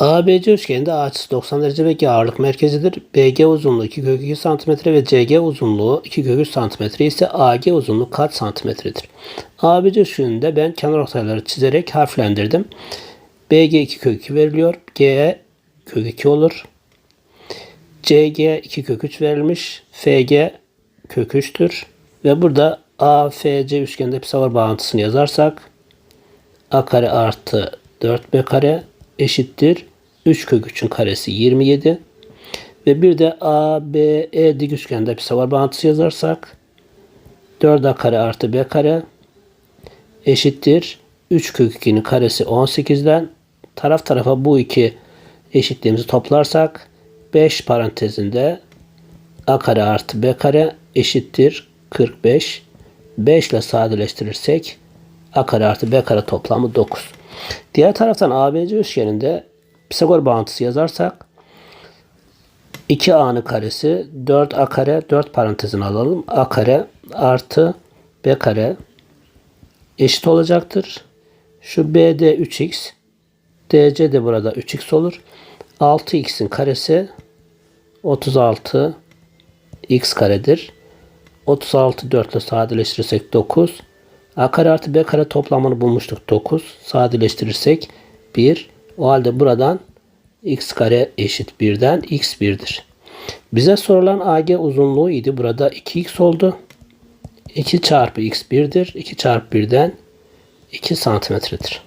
ABC üçgeninde açısı 90 derece ve G ağırlık merkezidir. BG uzunluğu 2 kök 2 cm ve CG uzunluğu 2 kök 3 cm ise AG uzunluğu kaç santimetredir? ABC üçgeninde ben kenar ortayları çizerek harflendirdim. BG 2 kök 2 veriliyor. G kök 2 olur. CG 2 kök 3 verilmiş. FG kök 3'tür. Ve burada AFC üçgeninde Pisagor bağıntısını yazarsak A kare artı 4B kare eşittir. 3 kök 3'ün karesi 27. Ve bir de ABE dik üçgende Pisagor bağıntısı yazarsak 4A kare artı B kare eşittir. 3 kök 2'nin karesi 18'den taraf tarafa bu iki eşitliğimizi toplarsak 5 parantezinde A kare artı B kare eşittir 45. 5 ile sadeleştirirsek A kare artı B kare toplamı 9. Diğer taraftan ABC üçgeninde Pisagor bağıntısı yazarsak 2A'nın karesi 4A kare 4 parantezini alalım. A kare artı B kare eşit olacaktır. Şu BD 3x DC de burada 3x olur. 6x'in karesi 36 x karedir. 36 4 ile sadeleştirirsek 9. A kare artı B kare toplamını bulmuştuk 9. Sadeleştirirsek 1. O halde buradan x kare eşit 1'den x 1'dir. Bize sorulan AG uzunluğu idi. Burada 2x oldu. 2 çarpı x 1'dir. 2 çarpı 1'den 2 santimetredir.